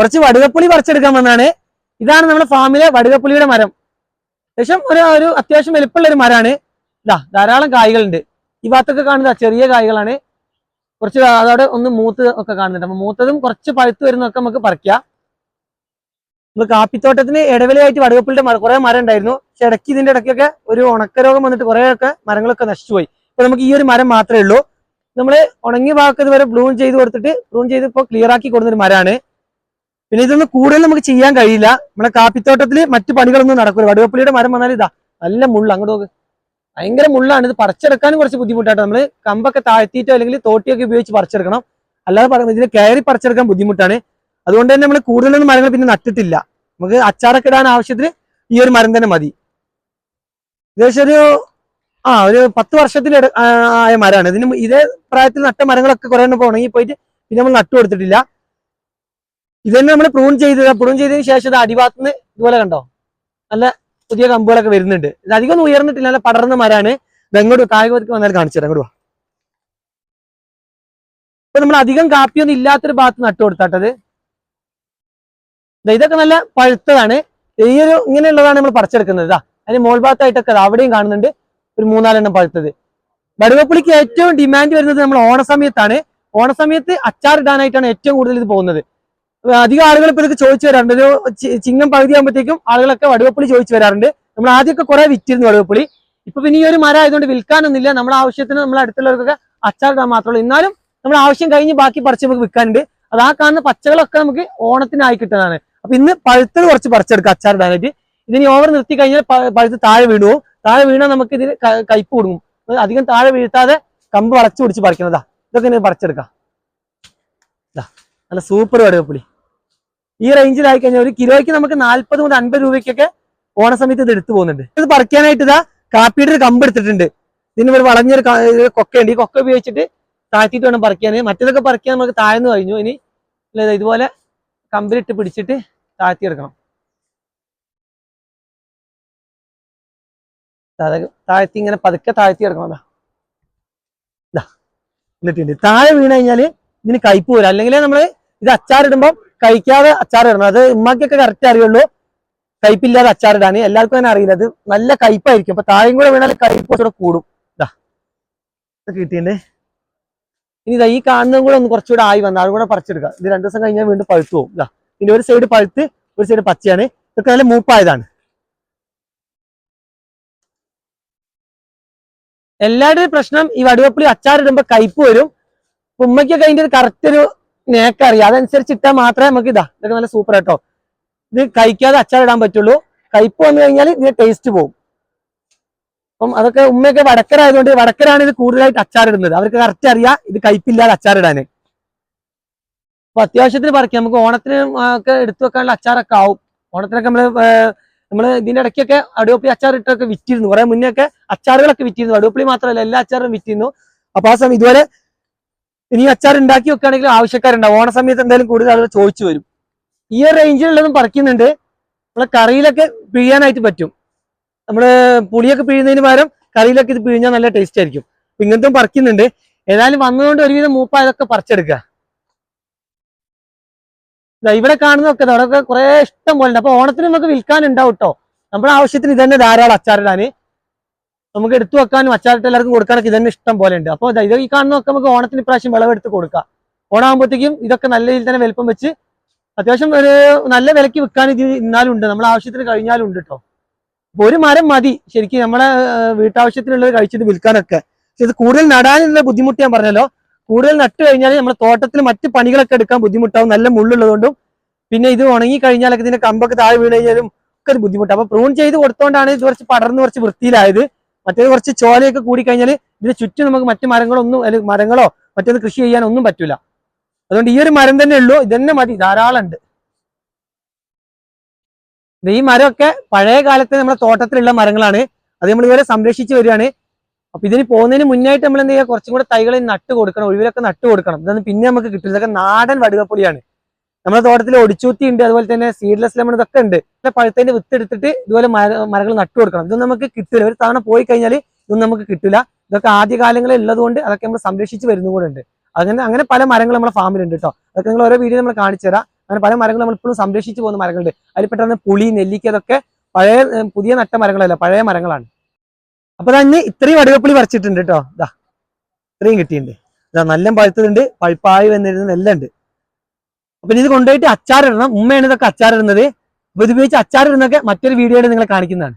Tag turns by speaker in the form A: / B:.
A: കുറച്ച് വടുകപ്പുളി പറിച്ചെടുക്കാൻ വന്നാണ്. ഇതാണ് നമ്മുടെ ഫാമിലെ വടുകപ്പുളിയുടെ മരം. അത്യാവശ്യം ഒരു ഒരു അത്യാവശ്യം വലിപ്പമുള്ള ഒരു മരമാണ് ഇതാ ധാരാളം കായ്കളുണ്ട്. ഈ ഭാഗത്തൊക്കെ കാണുന്ന ചെറിയ കായ്കളാണ്. കുറച്ച് അതോടെ ഒന്ന് മൂത്ത് ഒക്കെ കാണുന്നുണ്ട്. അപ്പൊ മൂത്തതും കുറച്ച് പഴുത്ത് വരുന്നതൊക്കെ നമുക്ക് പറിക്കാം. നമ്മൾ കാപ്പിത്തോട്ടത്തിന് ഇടവിലയായിട്ട് വടുകപ്പുളിയുടെ കുറെ മരം ഉണ്ടായിരുന്നു. പക്ഷെ ഇടയ്ക്ക് ഇതിന്റെ ഇടയ്ക്കൊക്കെ ഒരു ഉണക്കരോഗം വന്നിട്ട് കുറേയൊക്കെ മരങ്ങളൊക്കെ നശിച്ചുപോയി. ഇപ്പൊ നമുക്ക് ഈ ഒരു മരം മാത്രമേ ഉള്ളൂ. നമ്മൾ ഉണങ്ങിയ ഭാഗത്ത് വരെ ബ്ലൂൺ ചെയ്ത് കൊടുത്തിട്ട് ബ്ലൂൺ ചെയ്ത് ഇപ്പോൾ ക്ലിയർ ആക്കി കൊടുക്കുന്ന ഒരു മരമാണ് പിന്നെ ഇതൊന്നും കൂടുതൽ നമുക്ക് ചെയ്യാൻ കഴിയില്ല. നമ്മളെ കാപ്പിത്തോട്ടത്തിൽ മറ്റു പണികളൊന്നും നടക്കില്ല വടുവപ്പള്ളിയുടെ മരം വന്നാൽ ഇതാ നല്ല മുള്ള. അങ്ങോട്ട് നോക്ക്. ഭയങ്കര മുള്ളാണ്. ഇത് പറിച്ചെടുക്കാനും കുറച്ച് ബുദ്ധിമുട്ടാട്ടോ. നമ്മൾ കമ്പൊക്കെ താഴ്ത്തിയിട്ടോ അല്ലെങ്കിൽ തോട്ടിയൊക്കെ ഉപയോഗിച്ച് പറിച്ചെടുക്കണം. അല്ലാതെ ഇതിന് കയറി പറിച്ചെടുക്കാൻ ബുദ്ധിമുട്ടാണ്. അതുകൊണ്ട് തന്നെ നമ്മൾ കൂടുതലൊന്നും മരങ്ങൾ പിന്നെ നട്ടിട്ടില്ല. നമുക്ക് അച്ചാറൊക്കെ ഇടാൻ ആവശ്യത്തിന് ഈ ഒരു മരം തന്നെ മതി. ഏകദേശം ഒരു ആ ഒരു പത്ത് വർഷത്തിൽ ആയ മരമാണ് ഇതിന് ഇതേ പ്രായത്തിൽ നട്ട മരങ്ങളൊക്കെ കുറേ എണ്ണം ഉണങ്ങി പോയിട്ട് പിന്നെ നമ്മൾ നട്ടു കൊടുത്തിട്ടില്ല. ഇത് തന്നെ നമ്മൾ പ്രൂൺ ചെയ്ത് പ്രൂൺ ചെയ്തതിന് ശേഷം ഇത് അടിഭാഗത്തുനിന്ന് ഇതുപോലെ കണ്ടോ? നല്ല പുതിയ കമ്പുകളൊക്കെ വരുന്നുണ്ട്. ഇത് അധികം ഒന്നും ഉയർന്നിട്ടില്ല. നല്ല പടർന്ന മരാണ്. ഇത് കായകൾക്ക് വന്നാൽ കാണിച്ചു തരാം. വാ. ഇപ്പൊ നമ്മൾ അധികം കാപ്പിയൊന്നും ഇല്ലാത്തൊരു ഭാഗത്ത് നട്ടു കൊടുത്താട്ടത് ഇതൊക്കെ നല്ല പഴുത്തതാണ്. ഈ ഒരു ഇങ്ങനെയുള്ളതാണ് നമ്മൾ പറിച്ചെടുക്കുന്നത്. ഇതാ അതിന് മോൾ ഭാഗത്തായിട്ടൊക്കെ അവിടെയും കാണുന്നുണ്ട്. ഒരു മൂന്നാലെണ്ണം പഴുത്തത്. വടുവപ്പുളിക്ക് ഏറ്റവും ഡിമാൻഡ് വരുന്നത് നമ്മൾ ഓണസമയത്താണ്. ഓണസമയത്ത് അച്ചാർ ഇടാനായിട്ടാണ് ഏറ്റവും കൂടുതൽ ഇത് പോകുന്നത്. അധികം ആളുകൾ ഇപ്പൊ ഇതൊക്കെ ചോദിച്ചു വരാറുണ്ട്. ഒരു ചിങ്ങം പകുതി ആകുമ്പോഴത്തേക്കും ആളുകളൊക്കെ വടുവപ്പുളി ചോദിച്ചു വരാറുണ്ട്. നമ്മൾ ആദ്യമൊക്കെ കുറെ വിറ്റിരുന്നു വടുവപ്പുളി. ഇപ്പൊ പിന്നെ ഈ ഒരു മരം ആയതുകൊണ്ട് വിൽക്കാനൊന്നുമില്ല. നമ്മുടെ ആവശ്യത്തിന് നമ്മുടെ അടുത്തുള്ളവർക്കൊക്കെ അച്ചാറിടാൻ മാത്രമേ എന്നാലും നമ്മുടെ ആവശ്യം കഴിഞ്ഞ് ബാക്കി പറിച്ച് നമുക്ക് വിൽക്കാനുണ്ട്. അത് ആ കാണുന്ന പച്ചകളൊക്കെ നമുക്ക് ഓണത്തിനായി കിട്ടുന്നതാണ്. അപ്പൊ ഇന്ന് പഴുത്തത് കുറച്ച് പറിച്ചെടുക്കാം അച്ചാറിടാനായിട്ട് ഇതിന് ഓവർ നിർത്തി കഴിഞ്ഞാൽ പഴുത്ത് താഴെ വീണു താഴെ വീണാൽ നമുക്ക് ഇതിന് കയ്പ് കൊടുക്കും അധികം താഴെ വീഴ്ത്താതെ കമ്പ് വളച്ചു പിടിച്ച് പറിക്കുന്നതാ. ഇതൊക്കെ പറിച്ചെടുക്കാം. നല്ല സൂപ്പർ വടുവപ്പുളി. ഈ റേഞ്ചിലായി കഴിഞ്ഞാൽ ഒരു കിലോയ്ക്ക് നമുക്ക് നാല്പത് മുതൽ അൻപത് രൂപയ്ക്കൊക്കെ ഓണ സമയത്ത് ഇത് എടുത്തു പോകുന്നുണ്ട്. ഇത് പറിക്കാനായിട്ട് ഇതാ കാപ്പിയുടെ ഒരു കമ്പ് എടുത്തിട്ടുണ്ട്. ഇതിന് ഒരു വളഞ്ഞൊരു കൊക്കയുണ്ട്. ഈ കൊക്ക ഉപയോഗിച്ചിട്ട് താഴ്ത്തിയിട്ട് വേണം പറിക്കാൻ. മറ്റേതൊക്കെ പറിക്കാൻ നമുക്ക് താഴ്ന്നു കഴിഞ്ഞു. ഇനി ഇതുപോലെ കമ്പിലിട്ട് പിടിച്ചിട്ട് താഴ്ത്തി എടുക്കണം. അതായത് താഴ്ത്തി ഇങ്ങനെ പതുക്കെ താഴ്ത്തി എടുക്കണം. ദാ. ദാ എന്നിട്ടുണ്ട്. താഴെ വീണ് കഴിഞ്ഞാൽ ഇതിന് കയ്പ് വരും. അല്ലെങ്കിൽ നമ്മൾ ഇത് അച്ചാറിടുമ്പോൾ കഴിക്കാതെ അച്ചാറിടണം അത് ഉമ്മാക്കൊക്കെ കറക്റ്റ് അറിയുള്ളൂ. കയ്പില്ലാതെ അച്ചാറിടാണ് എല്ലാവർക്കും തന്നെ അറിയില്ല അത് നല്ല കയ്പായിരിക്കും. അപ്പൊ താഴെയും കൂടെ വീണാൽ കയ്പ് കുറച്ചുകൂടെ കൂടും. ഇതാ കിട്ടിയിട്ടുണ്ട്. ഇനി ഇതാ ഈ കാണുന്നതും കൂടെ ഒന്ന് കുറച്ചുകൂടെ ആയി വന്നാൽ അതുകൂടെ പറിച്ചെടുക്കാം. ഇത് രണ്ടു ദിവസം കഴിഞ്ഞാൽ വീണ്ടും പഴുത്തു പോകും. ഇതാ ഇനി ഒരു സൈഡ് പഴുത്ത് ഒരു സൈഡ് പച്ചയാണ്. ഇതൊക്കെ നല്ല മൂപ്പായതാണ്. എല്ലാവരുടെയും പ്രശ്നം ഈ വടുവപ്പുളി അച്ചാറിടുമ്പോ കയ്പ് വരും. ഉമ്മയ്ക്കൊക്കെ അതിന്റെ ഒരു കറക്റ്റ് ഒരു നേക്ക് അറിയാം അതനുസരിച്ച് ഇട്ടാൽ മാത്രമേ നമുക്ക് ഇതാ. ഇതൊക്കെ നല്ല സൂപ്പർ കേട്ടോ ഇത് കഴിക്കാതെ അച്ചാറിടാൻ പറ്റുള്ളൂ. കയ്പ് വന്നു കഴിഞ്ഞാൽ ഇതിന്റെ ടേസ്റ്റ് പോകും അപ്പം അതൊക്കെ ഉമ്മയൊക്കെ വടക്കരായതുകൊണ്ട് വടക്കരാണ് ഇത് കൂടുതലായിട്ട് അച്ചാറിടുന്നത് അവർക്ക് കറക്റ്റ് അറിയാം ഇത് കയ്പില്ലാതെ അച്ചാറിടാൻ അപ്പൊ അത്യാവശ്യത്തിന് പറിക്കാം. നമുക്ക് ഓണത്തിന് ഒക്കെ എടുത്തു വെക്കാനുള്ള അച്ചാറൊക്കെ ആവും. ഓണത്തിനൊക്കെ നമ്മൾ നമ്മൾ ഇതിന്റെ ഇടയ്ക്കൊക്കെ അടിയോപ്പിളി അച്ചാർ ഇട്ടൊക്കെ വിറ്റിരുന്നു. കുറെ മുന്നേ ഒക്കെ അച്ചാറുകളൊക്കെ വിറ്റിരുന്നു. അടിയോപ്പിളി മാത്രമല്ല എല്ലാ അച്ചാറും വിറ്റിരുന്നു. അപ്പൊ ആ സമയം ഇതുപോലെ ഇനി അച്ചാർ ഉണ്ടാക്കി വെക്കുകയാണെങ്കിൽ ആവശ്യക്കാരുണ്ടാവും. ഓണ സമയത്ത് എന്തായാലും കൂടുതൽ ആളുകൾ ചോദിച്ചു വരും. ഈ ഒരു റേഞ്ചിലുള്ളതും പറിക്കുന്നുണ്ട്. നമ്മളെ കറിയിലൊക്കെ പിഴിയാനായിട്ട് പറ്റും. നമ്മൾ പുളിയൊക്കെ പിഴിയുന്നതിന് പകരം കറിയിലൊക്കെ ഇത് പിഴിഞ്ഞാൽ നല്ല ടേസ്റ്റ് ആയിരിക്കും. അപ്പൊ ഇങ്ങനത്തെ പറിക്കുന്നുണ്ട്. ഏതായാലും വന്നതുകൊണ്ട് ഒരുവിധം മൂപ്പ ഇതൊക്കെ പറിച്ചെടുക്കുക ഇവിടെ കാണുന്നൊക്കെ അവിടെയൊക്കെ കുറെ ഇഷ്ടം പോലെ ഉണ്ട് അപ്പൊ ഓണത്തിന് നമുക്ക് വിൽക്കാനുണ്ടാവും കേട്ടോ നമ്മുടെ ആവശ്യത്തിന് ഇത് തന്നെ ധാരാളം അച്ചാറിടാന് നമുക്ക് എടുത്തു വെക്കാനും അച്ചാറിട്ട് എല്ലാവർക്കും കൊടുക്കാനൊക്കെ ഇതന്നെ ഇഷ്ടം പോലെ ഉണ്ട് അപ്പോൾ ഇത് ഈ കാണുന്നതൊക്കെ നമുക്ക് ഓണത്തിന് ഇപ്രാവശ്യം വിളവെടുത്ത് കൊടുക്കാം. ഓണാകുമ്പോഴത്തേക്കും ഇതൊക്കെ നല്ല രീതിയിൽ തന്നെ വലിപ്പം വെച്ച് അത്യാവശ്യം ഒരു നല്ല വിലക്ക് വിൽക്കാൻ ഇത് ഇന്നാലും ഉണ്ട്. നമ്മുടെ ആവശ്യത്തിന് കഴിഞ്ഞാലും ഉണ്ട് കേട്ടോ അപ്പൊ ഒരു മരം മതി. ശരിക്കും നമ്മളെ വീട്ടാവശ്യത്തിനുള്ളത് കഴിച്ചിട്ട് വിൽക്കാനൊക്കെ. ഇത് കൂടുതൽ നടാനുള്ള ബുദ്ധിമുട്ട് ഞാൻ പറഞ്ഞല്ലോ. കൂടുതൽ നട്ട് കഴിഞ്ഞാൽ നമ്മുടെ തോട്ടത്തിൽ മറ്റ് പണികളൊക്കെ എടുക്കാൻ ബുദ്ധിമുട്ടാവും. നല്ല മുള്ളുള്ളതുകൊണ്ടും പിന്നെ ഇത് ഉണങ്ങി കഴിഞ്ഞാലൊക്കെ ഇതിന്റെ കമ്പൊക്കെ താഴെ വീണ് കഴിഞ്ഞാലും ഒക്കെ ഒരു ബുദ്ധിമുട്ടാണ് അപ്പൊ പ്രൂൺ ചെയ്ത് കൊടുത്തോണ്ടാണ് ഇത് കുറച്ച് പടർന്ന് കുറച്ച് വൃത്തിയിലായത്. മറ്റേത് കുറച്ച് ചോലയൊക്കെ കൂടി കഴിഞ്ഞാൽ ഇതിന് ചുറ്റും നമുക്ക് മറ്റു മരങ്ങളൊന്നും അല്ലെങ്കിൽ മരങ്ങളോ മറ്റേത് കൃഷി ചെയ്യാൻ ഒന്നും പറ്റൂല. അതുകൊണ്ട് ഈ ഒരു മരം തന്നെ ഉള്ളൂ ഇതന്നെ മതി ധാരാളം ഉണ്ട് ഈ മരമൊക്കെ പഴയ കാലത്തെ നമ്മുടെ തോട്ടത്തിലുള്ള മരങ്ങളാണ് അത് നമ്മൾ ഇതുവരെ സംരക്ഷിച്ചു വരികയാണ്. അപ്പൊ ഇതിന് പോകുന്നതിന് മുന്നായിട്ട് നമ്മൾ എന്ത് ചെയ്യുക കുറച്ചും കൂടെ തൈകൾ നട്ട് കൊടുക്കണം ഒഴിവിലൊക്കെ നട്ട് കൊടുക്കണം ഇതൊന്നും പിന്നെ നമുക്ക് കിട്ടില്ല ഇതൊക്കെ നാടൻ വടുകപ്പൊടിയാണ് നമ്മുടെ തോട്ടത്തിൽ ഒടിച്ചൂത്തി ഉണ്ട് അതുപോലെ തന്നെ സീഡ്ലെസ് ലെമൺ ഇതൊക്കെ ഉണ്ട്. പിന്നെ പഴത്തിന്റെ വിത്ത് എടുത്തിട്ട് ഇതുപോലെ മരങ്ങൾ നട്ടു കൊടുക്കണം. ഇതൊന്നും നമുക്ക് കിട്ടില്ല ഒരു തവണ പോയി കഴിഞ്ഞാൽ ഇതൊന്നും നമുക്ക് കിട്ടില്ല ഇതൊക്കെ ആദ്യകാലങ്ങളിൽ ഉള്ളതുകൊണ്ട് അതൊക്കെ നമ്മൾ സംരക്ഷിച്ച് വരുന്നുകൂടുണ്ട് അങ്ങനെ അങ്ങനെ പല മരങ്ങൾ നമ്മുടെ ഫാമിലുണ്ട് കേട്ടോ അതൊക്കെ നിങ്ങൾ ഓരോ വീഡിയോ നമ്മൾ കാണിച്ചു തരാം. അങ്ങനെ പല മരങ്ങൾ നമ്മൾ ഇപ്പോഴും സംരക്ഷിച്ചു പോകുന്ന മരങ്ങളുണ്ട്. അതിൽ പെട്ടെന്ന് പുളി നെല്ലിക്ക അതൊക്കെ പഴയ പുതിയ നട്ട മരങ്ങളല്ല പഴയ മരങ്ങളാണ്. അപ്പൊ തന്നെ ഇത്രയും വടുവപ്പുളി പറിച്ചിട്ടുണ്ട് കേട്ടോ ഇതാ ഇത്രയും കിട്ടിയിട്ടുണ്ട്. ഇതാ നല്ല പഴുത്തതുണ്ട് പഴുപ്പായി വന്നിരുന്നത് എല്ലാം ഉണ്ട് അപ്പൊ ഇത് കൊണ്ടുപോയിട്ട് അച്ചാറിടണം ഉമ്മയാണ് ഇതൊക്കെ അച്ചാറിടുന്നത് അപ്പൊ ഇത് ഉപയോഗിച്ച് അച്ചാറിടുന്നൊക്കെ മറ്റൊരു വീഡിയോയിൽ നിങ്ങളെ കാണിക്കുന്നതാണ്.